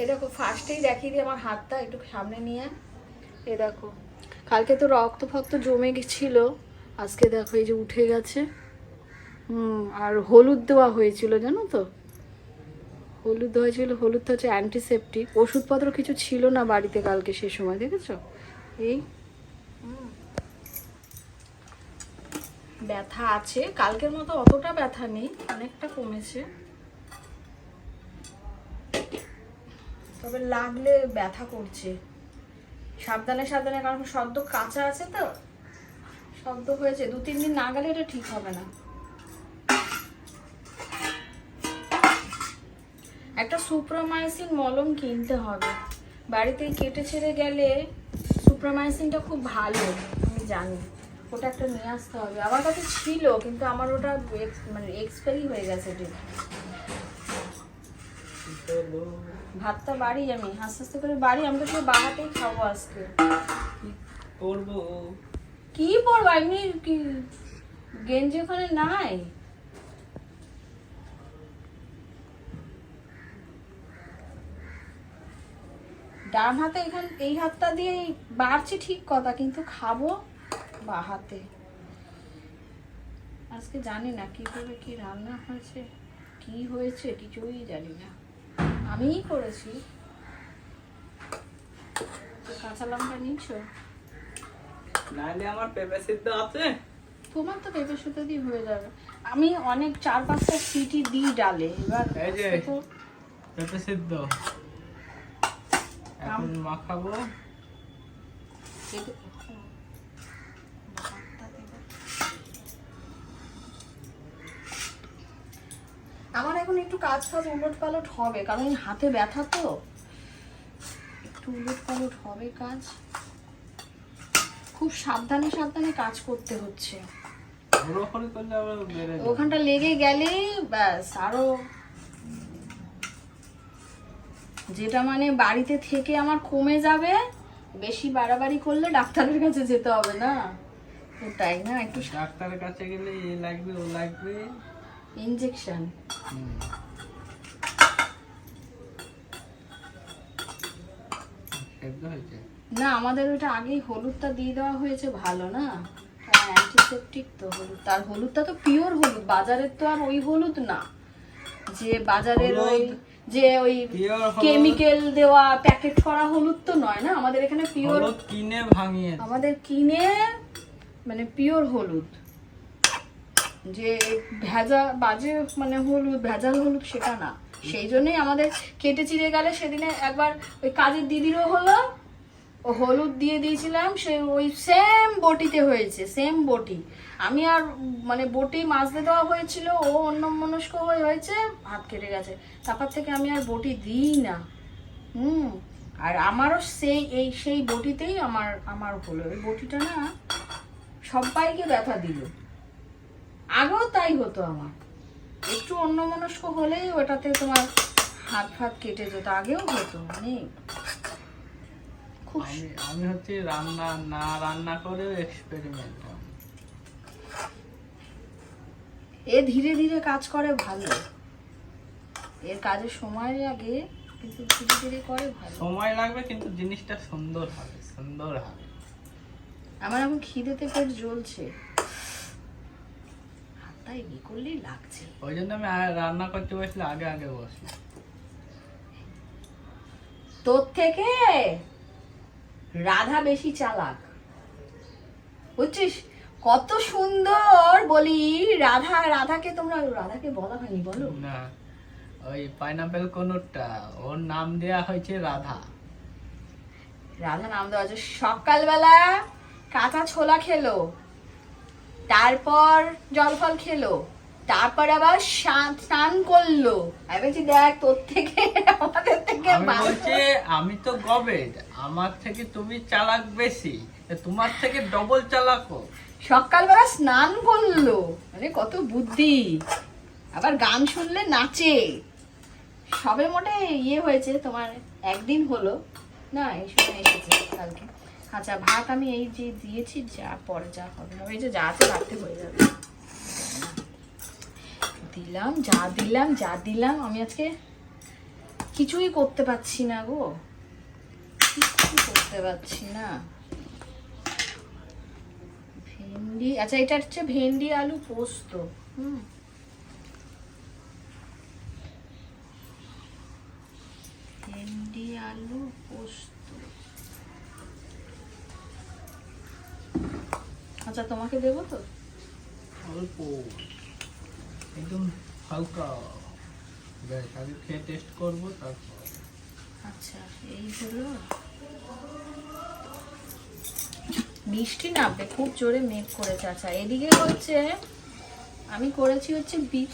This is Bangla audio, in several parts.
এই দেখো, ফার্স্টেই দেখিয়ে দিই আমার হাতটা একটু সামনে নিয়ে। এ দেখো, কালকে তো রক্ত ফক্ত জমে গেছিল, আজকে দেখো এই যে উঠে গেছে। হুম, আর হলুদ দেওয়া হয়েছিল, জানো তো? হলুদ দেওয়া ছিল হলুদ তো হচ্ছে অ্যান্টিসেপটিক ওষুধপত্র কিছু ছিল না বাড়িতে কালকে সে সময়, দেখেছ? এই। ব্যথা আছে, কালকের মতো অতটা ব্যথা নেই, অনেকটা কমেছে। তবে লাগলে ব্যথা করছে। সাবধানে সাবধানে, কারণ শব্দ কাঁচা আছে তো। শব্দ হয়েছে। দু, তিন দিন না গেলে এটা ঠিক হবে না। একটা সুপ্রামাইসিন মলম কিনতে হবে। বাড়িতে কেটে ছেড়ে গেলে সুপ্রামাইসিনটা খুব ভালো, আমি জানি। ওটা একটা নিয়ে আসতে হবে। আমার কাছে ছিল, কিন্তু আমার ওটা মানে এক্সপায়ারি হয়ে গেছে ডেট ভাতটা বাড়ি আমি আস্তে আস্তে করে বাড়ি আমি তো শুধু বাড়াতেই খাব আজকে। করব? কি পরবো? এমনি কি গেঞ্জি ওখানে নাই? ডান হাতে এখান এই হাতটা দিয়ে বাড়ছি ঠিক কথা কিন্তু খাব বা হাতে আজকে জানি না কি করে কি রান্না হয়েছে কি হয়েছে কিছুই জানি না। আমিই করেছি। তো কাঁচা লঙ্কা নিচ্ছ? নাহলে আমার পেঁপে সিদ্ধ আছে। তোমার তো পেঁপে সুতো দিয়ে হয়ে যাবে। আমি অনেক চার পাঁচটা সিটি দিই ডালে এবার এই যে। পেঁপে সিদ্ধ। এখন মাখাবো পেঁপে- হুম। ভাতটা দেবো। আমার এখন একটু কাজ ফাজ উলট পালট হবে কারণ হাতে ব্যথা তো। একটু উলট পালট হবে কাজ। খুব সাবধানে সাবধানে কাজ করতে হচ্ছে। ওখানটা লেগে গেলে ব্যাস আরও। যেটা মানে বাড়িতে থেকে আমার কমে যাবে বেশি বাড়াবাড়ি করলে ডাক্তারের কাছে যেতে হবে না। ওটাই না একটু ডাক্তারের কাছে গেলে এ লাগবে ও লাগবে। হয়েছে? না আমাদের ওটা আগেই হলুদটা দিয়ে দেওয়া হয়েছে ভালো না? অ্যান্টিসেপটিক তো হলুদ। তার হলুদটা তো পিওর হলুদ বাজারের তো আর ওই হলুদ না। যে বাজারের ওই যে ওই কেমিক্যাল দেওয়া প্যাকেট করা হলুদ তো নয় না? আমাদের এখানে পিওর কিনে ভাঙিয়ে আমাদের কিনে মানে পিওর হলুদ। যে ভেজা, বাজে মানে হলুদ ভেজাল হলুদ সেটা না। সেই জন্যই আমাদের কেটে চিড়ে গেলে সেদিনে একবার ওই কাজের দিদিরও হলো, ও হলুদ দিয়ে দিয়েছিলাম, সে ওই সেম বটিতে হয়েছে সেম বটি। আমি আর মানে বটি মাজতে দেওয়া হয়েছিল, ও অন্য মনস্ক হয়ে হয়েছে হাত কেটে গেছে। তারপর থেকে আমি আর বটি দিই না। হুম, আর আমারও সেই, এই সেই বটিতেই আমার আমার হলো। ওই বটিটা না সবাইকে ব্যথা দিল। আগেও তাই হতো আমার। একটু অন্য মনস্ক হলেই ওটাতে তোমার হাত ফাত কেটে যেত আগেও হতো অনেক খুব আমি আমি হচ্ছে রান্না না রান্না করেও এক্সপেরিমেন্ট এ ধীরে ধীরে কাজ করে ভালো। এর কাজের সময় লাগে কিন্তু ধীরে ধীরে করে ভালো। সময় লাগবে কিন্তু জিনিসটা সুন্দর হবে সুন্দর হবে। আমার এখন খিদেতে পেট জ্বলছে। করলেই লাগছে। ওই জন্য আমি রান্না করতে বসলে আগে আগে বসি। তোর থেকে রাধা বেশি চালাক। বুঝছিস? কত সুন্দর বলি রাধা রাধাকে তোমরা রাধাকে বলা হয়নি বলো। না ওই পাইনাপেল কোনটা ওর নাম দেয়া হয়েছে রাধা। রাধা নাম দেওয়া হয়েছে সকালবেলা কাঁচা ছোলা খেলো তারপর জল ফল খেলো। তারপর আবার স্নান- করল। আমি বলছি দেখ তোর থেকে আমাদের থেকে আমি আমি তো গবেট আমার থেকে তুমি চালাক বেশি তোমার থেকে ডবল চালাকো সকালবেলা স্নান করল। মানে কত বুদ্ধি। আবার গান শুনলে নাচে। সবে মোটে ইয়ে হয়েছে তোমার একদিন হলো। না এই সময় এসেছে কালকে। আচ্ছা ভাত আমি এই যে দিয়েছি, যা পরে যা হবে। হবে এই যে আছে রাখতে হয়ে যাবে। দিলাম, যা দিলাম যা দিলাম। আমি আজকে কিছুই করতে পারছি না গো। কিছুই করতে পারছি না। ভেন্ডি আচ্ছা এটা হচ্ছে ভেন্ডি, আলু, পোস্ত। হুম। ভেন্ডি, আলু, পোস্ত। তোমাকে দেবো তো? অল্প একদম হালকা। বেশ আগে খেয়ে টেস্ট করব তারপর। আচ্ছা এই হলো। বৃষ্টি নামবে খুব জোরে মেঘ করেছে আচ্ছা এদিকে হচ্ছে আমি করেছি হচ্ছে বি-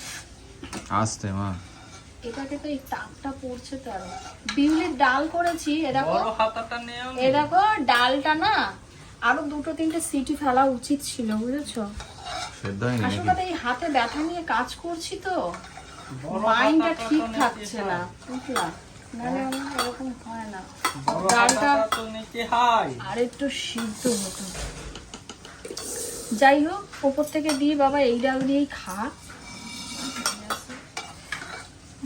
আসতে মা। এটাকে তো এই টাকটা পড়ছে তো আরও। বিউলির ডাল করেছি এ দেখো। এ দেখো ডালটা না আরও দুটো তিনটে সিটি ফেলা উচিত ছিল বুঝেছ? আসলে এই হাতে ব্যথা নিয়ে কাজ করছি তো। মাইন্ডটা ঠিক থাকছে না বুঝলা? নাহলে আমার এরকম হয় না। ডালটা হাতাটা তো নিতে আর একটু সিদ্ধ হতো। যাই হোক ওপর থেকে দিয়ে বাবা এই ডাল দিয়েই খা।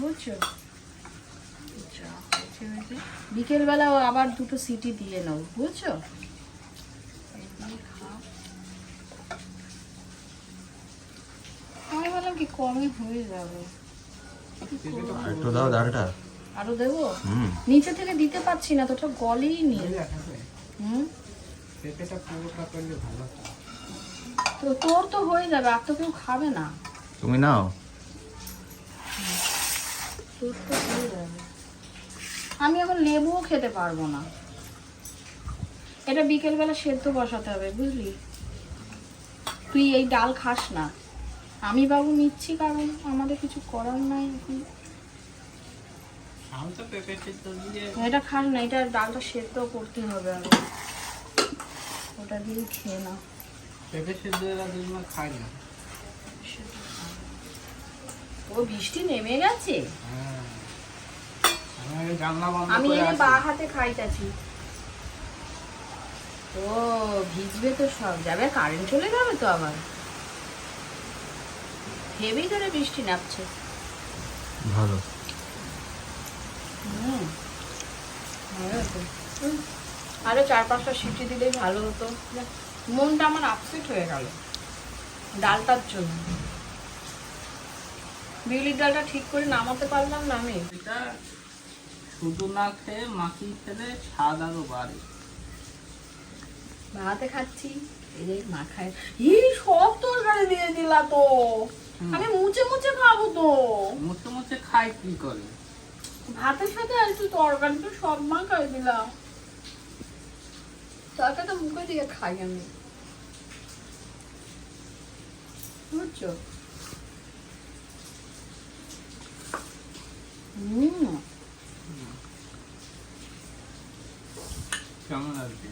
বুঝছ? হয়েছে। আবার দুটো সিটি দিয়ে নাও বুঝছ এই দিয়ে খা। আমি বললাম কি কমে হয়ে যাবে? একটু দাও ডালটা আরও দেবো? নিচে থেকে দিতে পারছি না তো ওটা গলেই নি হুম? পেঁপেটা পুরোটা করলে ভালো তো তোর তো হয়ে যাবে আর তো কেউ খাবে না। তুমি নাও। তোর তো হয়ে যাবে। আমি এখন লেবুও খেতে পারব না। এটা বিকেলবেলা সেদ্ধ বসাতে হবে বুঝলি? তুই এই ডাল খাস না। আমি বাবু নিচ্ছি কারণ আমাদের কিছু করার নাই এটা খাস না এটা ডালটা সেদ্ধ করতে হবে আগে। ওটা দিয়ে খেয়ে না পেঁপে সিদ্ধ এরা দুজন না। ও বৃষ্টি নেমে গেছে? হ্যাঁ। আমি এনে বা হাতে খাইতাছি। ও ভিজবে তো সব। যাবে কারেন্ট চলে যাবে তো আবার। হেভি করে বৃষ্টি নামছে। ভালো। হুম আরও চার পাঁচটা সিটি দিলেই ভালো হতো। মনটা আমার আপসেট হয়ে গেল ডালটার জন্য। বিউলির ডালটা ঠিক করে নামাতে পারলাম না আমি। এটা শুধু না খেয়ে মাখি খেলে স্বাদ আরও বাড়ে। ভাতে খাচ্ছি এই মাখায়। এই সব তরকারি দিয়ে দিলা তো। আমি মুছে মুছে খাব তো। মুছে মুছে খাই কি করে? ভাতের সাথে আর একটু তরকারি তো সব মাখাই দিলাম। তরকারি তো মুখে দিয়ে খাই আমি। বুঝছ? কেমন লাগবে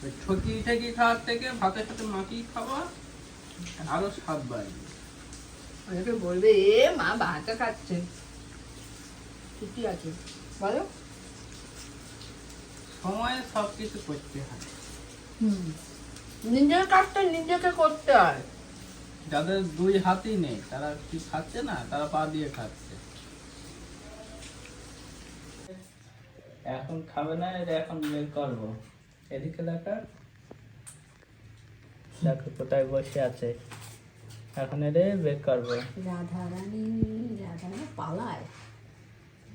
ঠকি খাওয়ার থেকে ভাতের সাথে খাওয়া আরও স্বাদ বাড়বে অনেকে বলবে এ মা ভাতে খাচ্ছে। ঠিকই আছে। বলো। সময়ে সব কিছু করতে হয়। হুম। নিজের কাজটা নিজেকে করতে হয়। যাদের দুই হাতই নেই তারা কি খাচ্ছে না? তারা পা দিয়ে খাচ্ছে। এখন খাবে না এটা এখন বের করব। এদিকে দেখা। দেখো কোথায় বসে আছে। এখন এটা বের করব। রাধা রানী রাধা রানী পালায়।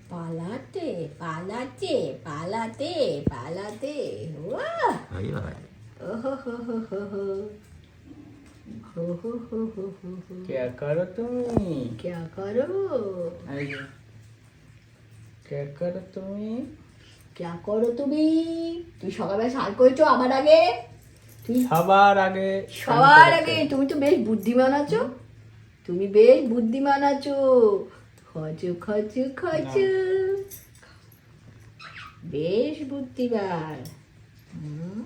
পালাতে পালাতে পালাতে পালাতে। ওয়াহ! ভাই ভাই। ওহো হো হো হো হো। হো হো হো হো হো হো। কে করো তুমি? ক্যা করো এই যে, কে করো তুমি ক্যা করো তুমি তুই সকালবেলা স্নান করেছো আমার আগে তুই সবার আগে সবার আগে তুমি তো বেশ বুদ্ধিমান আছো তুমি বেশ বুদ্ধিমান আছো খচু খচু খচু বেশ বুদ্ধিমান হুম,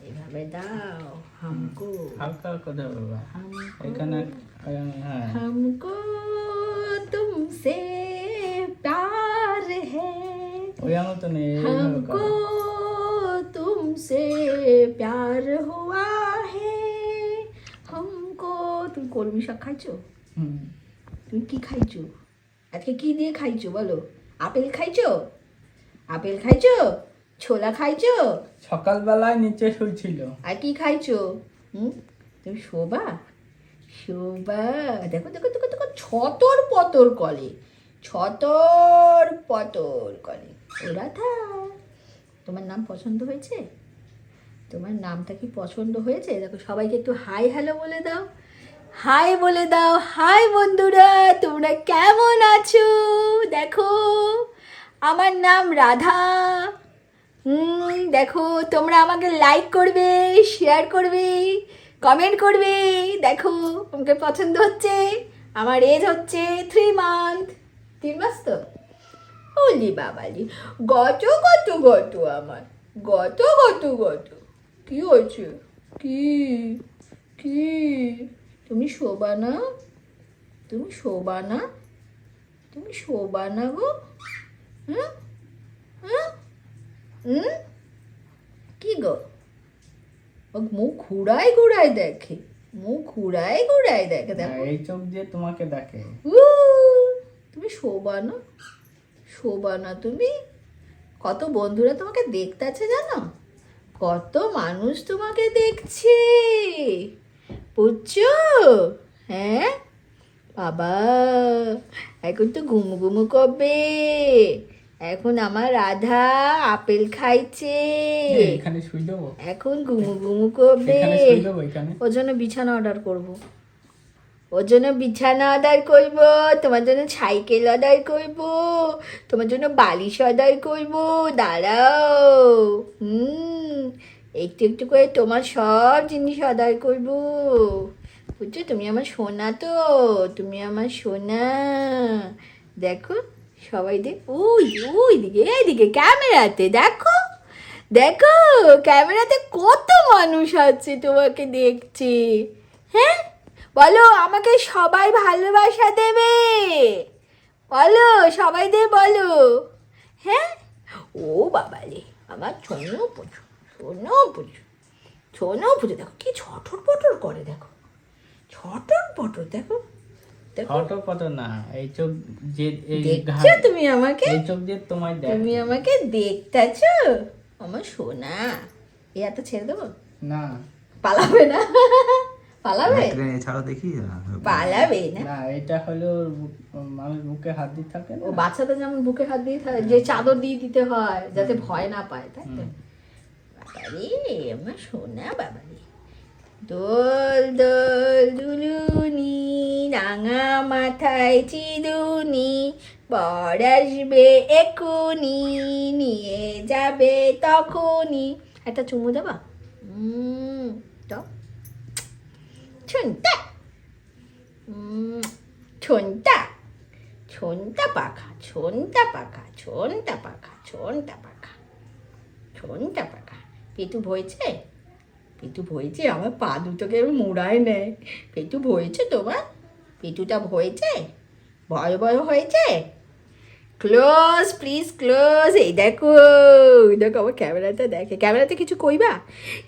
এভাবে দাও হামকো হালকা করে বাবা হামকো এখানে হ্যাঁ हमको तुमसे प्यार है ওই আঙুল তো নেই এইভাবে हमको করো। तुमसे प्यार हुआ है हमको তুমি কলমি শাক খাইছো হুম। তুমি কি খাইছো আজকে কি দিয়ে খাইছো বলো আপেল খাইছো আপেল খাইছো ছোলা খাইছো সকালবেলায় নিচে শুয়েছিল আর কি খাইছো হুম তুমি শোবা শোবা দেখো দেখো দেখো দেখো ছতর পতর কলে ছতর পতর কলে ওরা থাক। তোমার নাম পছন্দ হয়েছে? তোমার নামটা কি পছন্দ হয়েছে? দেখো, সবাইকে একটু হাই হ্যালো বলে দাও। হাই বলে দাও। হাই বন্ধুরা, তোমরা কেমন আছো? দেখো, আমার নাম রাধা। হুম, দেখো, তোমরা আমাকে লাইক করবে শেয়ার করবে কমেন্ট করবে। দেখো আমাকে পছন্দ হচ্ছে? আমার এজ হচ্ছে থ্রি মান্থ তিন মাস তো? ওলি বাবালি গত গত গত আমার গত গত গত। কি হয়েছে? কি? কি? তুমি শোবা না? তুমি শোবা না? তুমি শোবা না গো? হ্যাঁ হ্যাঁ হুম? কি গো? মুখ ঘুরায় ঘুরায় দেখে মুখ ঘুরায় ঘুরায় দেখে দেখো। এই চোখ দিয়ে তোমাকে দেখে। তুমি শোবা না? শোবা না তুমি। কত বন্ধুরা তোমাকে দেখতে আছে জানো? কত মানুষ তোমাকে দেখছে। বুঝছ? হ্যাঁ? বাবা এখন তো ঘুমু ঘুমু করবে এখন আমার রাধা আপেল খাইছে। এখানে এখন ঘুমু ঘুমু করবে ওর জন্য বিছানা অর্ডার করব। ওর জন্য বিছানা অর্ডার করব, তোমার জন্য সাইকেল অর্ডার করব, তোমার জন্য বালিশ অর্ডার করব, দাঁড়াও। হুম, একটু একটু করে তোমার সব জিনিস অর্ডার করব। বুঝছ, তুমি আমার সোনা তো, তুমি আমার সোনা। দেখো, সবাই দেখ ওই ওই দিকে এইদিকে ক্যামেরাতে, দেখো দেখো, ক্যামেরাতে কত মানুষ আছে তোমাকে দেখছি। হ্যাঁ? বলো আমাকে সবাই ভালোবাসা দেবে। বলো সবাইদের বলো। হ্যাঁ? ও বাবালে আমার ছোনো পুজো ছোনো পুজো ছোনো পুজো। দেখো কি ছটর পটর করে দেখো। ছটর পটর দেখো ফটো ফটো না এই চোখ যে দেখছ তুমি আমাকে? এই চোখ দিয়ে তোমায় দেখ। তুমি আমাকে দেখতেছো? আমার সোনা। এ এত ছেড়ে দেবো? না। পালাবে না? পালাবে? ট্রেন দেখি পালাবে না। না এটা হলো মানুষ বুকে হাত দিয়ে থাকে ও বাচ্চাদের যেমন বুকে হাত দিয়ে থাকে যে চাদর দিয়ে দিতে হয় যাতে ভয় না পায় তাই তো? হুম। বাবারে আমার সোনা বাবারে। দোল দোল দুলুনি রাঙা মাথায় চিরুনি বর আসবে এক্ষুনি নিয়ে যাবে তখনই একটা চুমু দেবা? উম, তো। ছুনটা উম, ছুনটা ছনটা পাখা ছনটা পাখা ছনটা পাখা ছনটা পাখা ছনটা পাখা পেটু ভয়েছে পেটু ভয়েছে আমার পা দুটোকে মোড়ায় নেয় পেটু ভয়েছে তোমার পেটুটা ভয়েছে ভয় ভয় হয়েছে ক্লোজ প্লিজ ক্লোজ এই দেখো দেখো আমার ক্যামেরাটা দেখে। ক্যামেরাতে কিছু কইবা?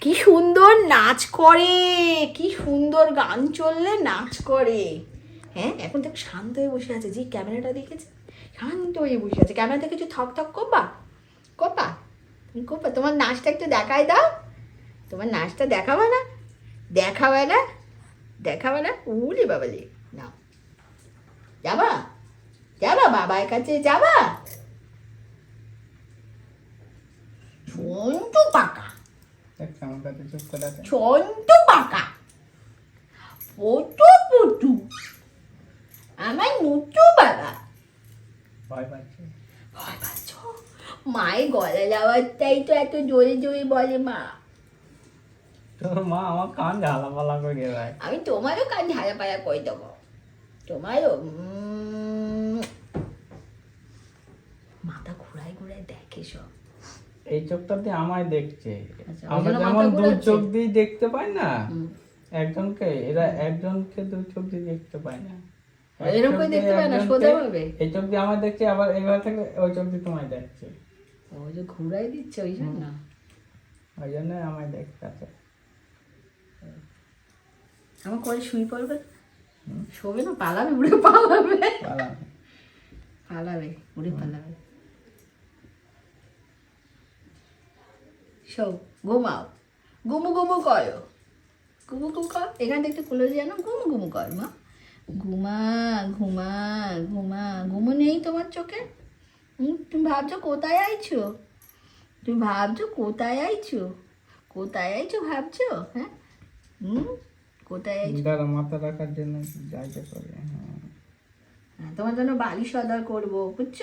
কি সুন্দর নাচ করে, কি সুন্দর গান চললে নাচ করে। হ্যাঁ এখন দেখো শান্ত হয়ে বসে আছে। যে ক্যামেরাটা দেখেছে? শান্ত হয়ে বসে আছে। ক্যামেরাতে কিছু থক থক করবা? করবা? তুমি করবা? তোমার নাচটা একটু দেখাই দাও। তোমার নাচটা দেখাবে না? দেখাবে না? দেখাবে না? উলি বাবালি না যাবা? যাবা বাবার কাছে যাবা। ছন্তু পাকা। ছন্তু পাকা। পটু পটু। আমার নুটু বাবা। ভয় পাচ্ছে? ভয় পাচ্ছ? মায়ের গলা যাওয়ারটাই তো এত জোরে জোরে বলে মা। তোর মা আমার কান ঝালাপালা করে দেয়। আমি তোমারও কান ঝাড়া পাড়া করে দেবো। তোমারও উম, মাথা ঘুরায় ঘুরায় দেখে সব। এই চোখটা দিয়ে আমায় দেখছে। আচ্ছা, আমরা যেমন মাথা দু চোখ দিয়ে দেখতে পাই না একজনকে এরা একজনকে দু চোখ দিয়ে দেখতে পায় না। দেখতে পায় না, একজনকে- সোজাভাবে? এই চোখ দিয়ে আমার দেখছে আবার এইবার থেকে ওই চোখ দিয়ে তোমায় দেখছে। ওই যে ঘুরাই দিচ্ছে ওই জন্য? ওই জন্য আমায় দেখতে আছে। আমার করে শুই পড়বে? শোবে না পালাবে উড়ে পালাবে। পালাম। পালাবে উড়ে পালাবে। শো ঘুমাও। গুমু গুমু করো। গুমু গুমু কর। এখান থেকে একটু খুলে জানো গুমু গুমু কর মা। ঘুমা ঘুমা ঘুমা। ঘুমো নেই তোমার চোখে? তুমি ভাবছ কোথায় আইছো? তুমি ভাবছ কোথায় আইছো? কোথায় আইছো ভাবছ? হ্যাঁ? হুম কোথায় আইছো? দাঁড়া মাথা রাখার জন্য জায়গা করে হ্যাঁ। হ্যাঁ, তোমার জন্য বালিশ অর্ডার করব বুঝছ?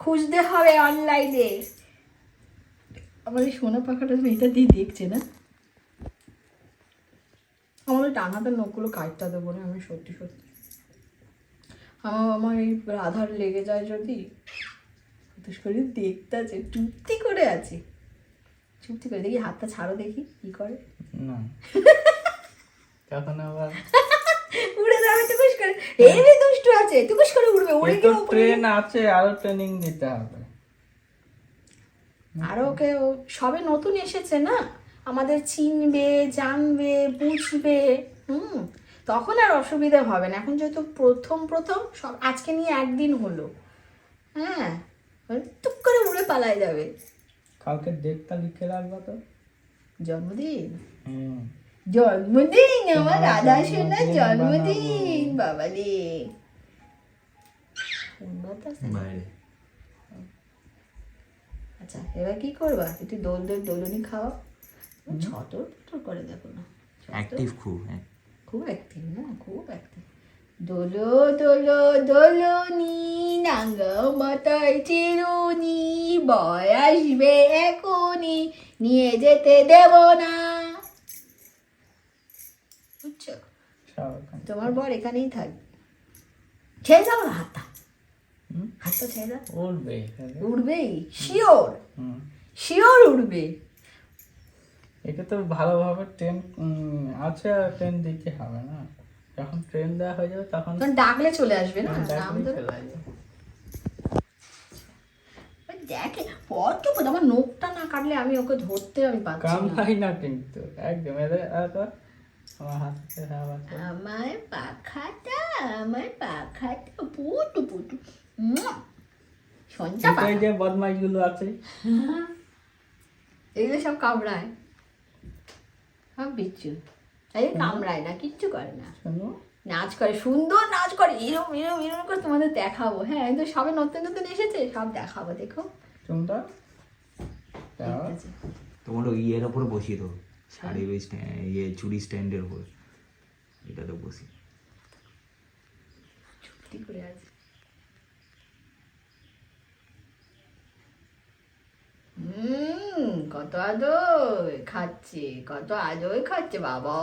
খুঁজতে হবে অনলাইনে। আমার এই সোনা পাখাটা এটা দিয়ে দেখছে না? আমার ওই টানাটা নখগুলো কাটতে দেবো না আমি সত্যি সত্যি। আমার আমার এই রাধার লেগে যায় যদি হঠাৎ করে দেখতে আছে চুপতি করে আছে। চুপতি করে দেখি হাতটা ছাড়ো দেখি কি করে? না। তখন আবার? উড়ে যাবে টুকুস করে। এই দুষ্টু আছে টুকুস করে উড়বে উড়ে তো গিয়ে ট্রেন আছে আরও ট্রেনিং দিতে হবে। আর ওকে সবে নতুন এসেছে না? আমাদের চিনবে জানবে বুঝবে হুম? তখন আর অসুবিধা হবে না। এখন যেহেতু প্রথম প্রথম সব আজকে নিয়ে একদিন হলো। হ্যাঁ? টুক করে উড়ে পালায় যাবে। কালকে ডেটটা লিখে রাখব তো। জন্মদিন? জন্মদিন আমার রাধা সোনার জন্মদিন জন্মদিন বাবা রে। বাইরে। আচ্ছা এবার কি করবা? একটু দোল দোল দোলনি খাওয়া। ছটর পটর করে দেখো না। অ্যাক্টিভ খুব হ্যাঁ। খুব অ্যাক্টিভ না? খুব অ্যাক্টিভ দোলো দোলো দোলনি নাঙ্গা মাথায় চিরুনি বয় আসবে এখনই নিয়ে যেতে দেব না। বুঝছ? তোমার বর এখানেই থাকবে ছেড়ে দাও না হাতটা ছেড়ে দাও। উঠবে উড়বেই শিওর? শিওর উড়বে? এটা তো ভালোভাবে ট্রেন উম, আছে আর ট্রেন দিতে হবে না। যখন ট্রেন দেওয়া হয়ে যাবে তখন ডাকলে চলে আসবে না? নাম ধরে। ওই দেখে আমার নোখটা না কাটলে আমি ওকে ধরতে আমি পাচ্ছি না। কিন্তু একদম। এদের আমার হাতে আমার পাখাটা আমার পাখাটা পুটু পুটু। এই পাখা যে বদমাইশগুলো আছে। এগুলো সব কামড়ায়। সব বিচ্ছু। কামড়ায় না কিচ্ছু করে না। শোনো। নাচ করে সুন্দর নাচ করে এরম এরম এরম করে তোমাদের দেখাবো। হ্যাঁ কিন্তু সবে নতুন নতুন এসেছে সব দেখাবো দেখো। তোমার? ওই ইয়ের ওপরে বসিয়ে দেবো শাড়ির ওই ইয়ে চুড়ি স্ট্যান্ডের উপরে এটাতে বসি চুপটি করে আছে। হুম কত আদর খাচ্ছে কত আদর খাচ্ছে বাবা।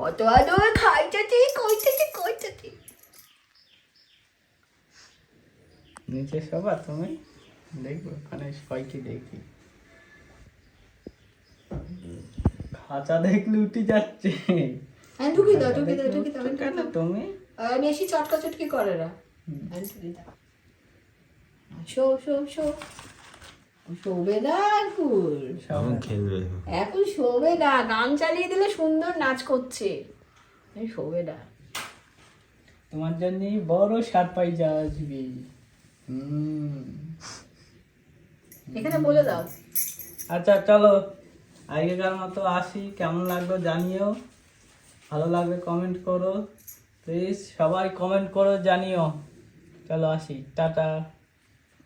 কত আদর খাইতেছি কইতেছি কইতেছি নিচে সবা তুমি? দেখব ওখানে সবাইকে দেখি। খাঁচা দেখলে উঠে যাচ্ছে। হ্যাঁ ঢুকি দাও ঢুকি দাও ঢুকি দাও কেন তুমি? বেশি চটকা চটকি করে না। শো শো শো শোবে না এখন খেলবে। এখন শোবে গান চালিয়ে দিলে সুন্দর নাচ করছে। এই শোবে না। তোমার জন্য বড় সারপ্রাইজ আসবে হুম। এখানে বলে দাও। আচ্ছা চলো। আগেকার মতো আসি। কেমন লাগল জানিও। ভালো লাগবে কমেন্ট করো। প্লিজ সবাই কমেন্ট করো জানিও। চলো আসি। টাটা।